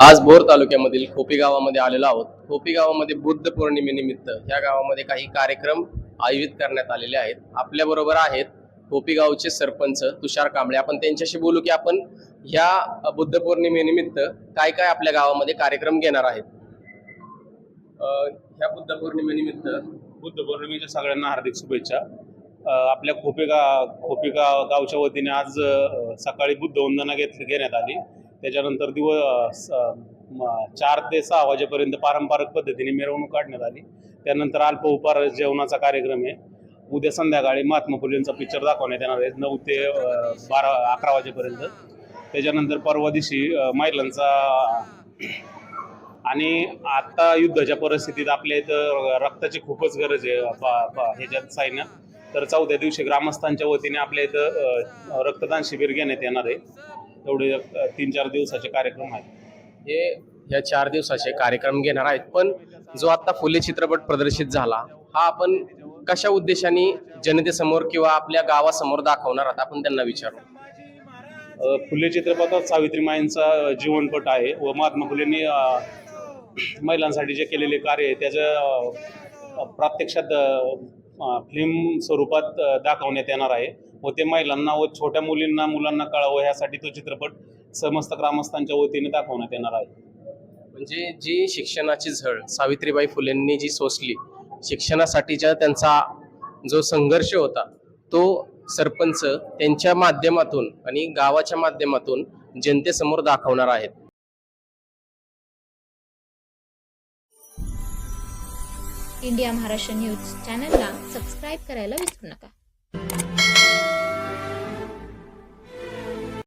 आज भोर तालुक्यामधील खोपी गावामध्ये आलेलो आहोत. खोपी गावामध्ये बुद्ध पौर्णिमेनिमित्त या गावामध्ये काही कार्यक्रम आयोजित करण्यात आलेले आहेत. आपल्या बरोबर आहेत खोपी गावचे सरपंच तुषार कांबळे. आपण त्यांच्याशी बोलू की आपण या बुद्ध पौर्णिमेनिमित्त काय काय आपल्या गावामध्ये कार्यक्रम घेणार आहेत? ह्या बुद्ध पौर्णिमेनिमित्त बुद्ध पौर्णिमेच्या सगळ्यांना हार्दिक शुभेच्छा. आपल्या खोपेगा खोपेगा गावच्या वतीने आज सकाळी बुद्ध वंदना घेत घेण्यात आली. त्याच्यानंतर दिवस चार ते सहा वाजेपर्यंत पारंपरिक पद्धतीने मिरवणूक काढण्यात आली. त्यानंतर अल्प उपहार जेवणाचा कार्यक्रम आहे. उद्या संध्याकाळी महात्मा फुलेंचा पिक्चर दाखवण्यात येणार आहे. नऊ ते बारा अकरा वाजेपर्यंत. त्याच्यानंतर परवा दिवशी महिलांचा आणि आता युद्धाच्या परिस्थितीत आपल्या इथं रक्ताची खूपच गरज आहे. ह्याच्यात साईनं. तर चौथ्या दिवशी ग्रामस्थांच्या वतीने आपल्या इथं रक्तदान शिबिर घेण्यात येणार आहे. एवढे अ, तीन चार दिवसाचे कार्यक्रम आहेत. हे या चार दिवसाचे कार्यक्रम घेणार आहेत. पण जो आता फुले चित्रपट प्रदर्शित झाला हा आपण कशा उद्देशाने जनतेसमोर किंवा आपल्या गावासमोर दाखवणार आहात? आपण त्यांना विचारू. फुले चित्रपटात सावित्रीमाईंचा जीवनपट आहे व महात्मा फुलेंनी महिलांसाठी जे केलेले कार्य आहे त्याचं प्रत्यक्षात फिल्म स्वरूपात दाखवण्यात येणार आहे. व ते महिलांना व छोट्या मुलींना मुलांना कळावं यासाठी तो चित्रपट समस्त ग्रामस्थांच्या वतीने दाखवण्यात येणार आहे. म्हणजे जी शिक्षणाची झळ सावित्रीबाई फुलेंनी जी सोसली शिक्षणासाठीचा त्यांचा जो संघर्ष होता तो सरपंच त्यांच्या माध्यमातून आणि गावाच्या माध्यमातून जनतेसमोर दाखवणार आहेत. इंडिया महाराष्ट्र न्यूज चॅनलला सबस्क्राईब करायला विसरू नका.